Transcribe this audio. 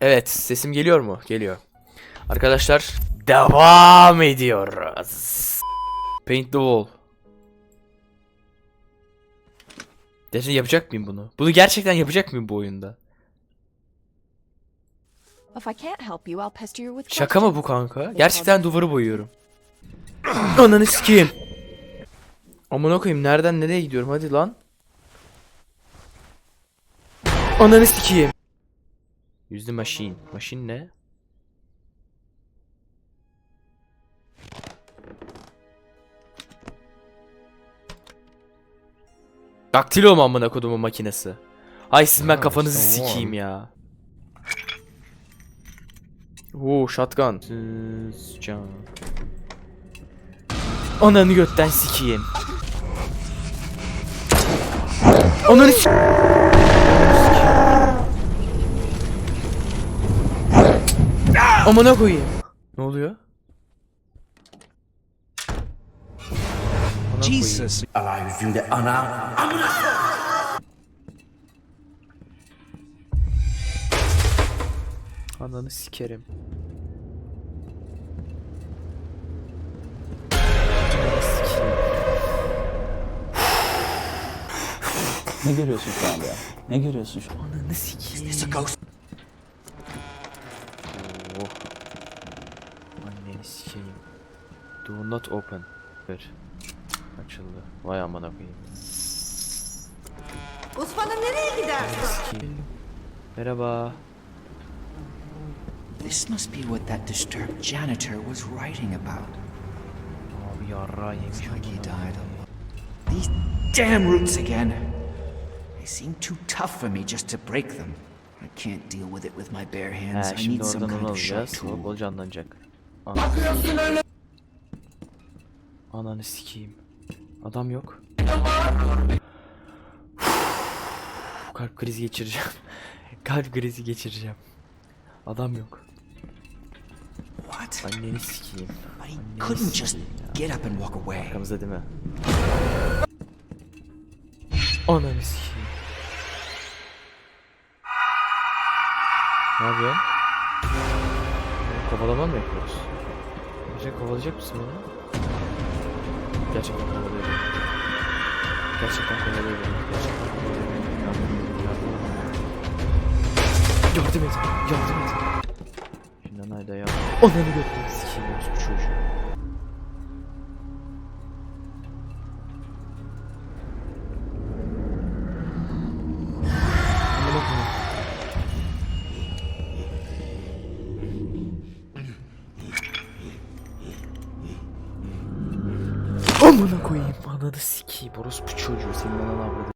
Evet sesim geliyor mu? Geliyor. Arkadaşlar devam ediyoruz. Paint the wall. Gerçekten yapacak mıyım bunu? Bunu gerçekten yapacak mıyım bu oyunda? Şaka mı bu kanka? Gerçekten duvarı boyuyorum. Ananı sikeyim. Amına koyayım nereden nereye gidiyorum hadi lan. Ananı sikeyim. Yüzlü machine. Machine ne? Daktilo mu amına kodumun makinesi? Ay siz ben kafanızı sikeyim ya. Oo shotgun. Can. Ananı götten sikeyim. Ananı s- Amına koyayım. Ne oluyor? Amına koyayım. Jesus. Yeryüzünde ana Ananı sikerim. Ananı sikeyim. Ne görüyorsun şu anda ya? Ne görüyorsun şu an? Ananı sikeyim. Sikeyim. Do not open. Ver. Açıldı. Vay amına koyayım. Osman'ım nereye gidersin? Sikeyim. Merhaba. This must be what that disturbed janitor was writing about. Abi yarrağı yemiş Like he died alone. These damn roots again. They seem too tough for me just to break them. I can't deal with it with my bare hands. He I need some kind of sharp tool. o canlanacak. Ananı Ananı sikeyim. Adam yok. Kalp krizi geçireceğim. Kalp krizi geçireceğim. Adam yok. What? Anneni sikeyim. Anneni couldn't just get up and walk away. Arkamızda değil mi? Ananı sikeyim. Ne yapıyorsun? Kovalama mı yapıyoruz? Gerçekten kovalayacak mısın beni? Gerçekten kovalıyor beni. Gerçekten kovalıyor beni. Gerçekten kovalıyor beni. Yardım, yardım. Yardım et. Yardım et. Şimdi hayda ya. Ananı götürün sikeyim bu çocuğu. Amına koyayım ananı sikeyim orospu çocuğu senin ananı avradı.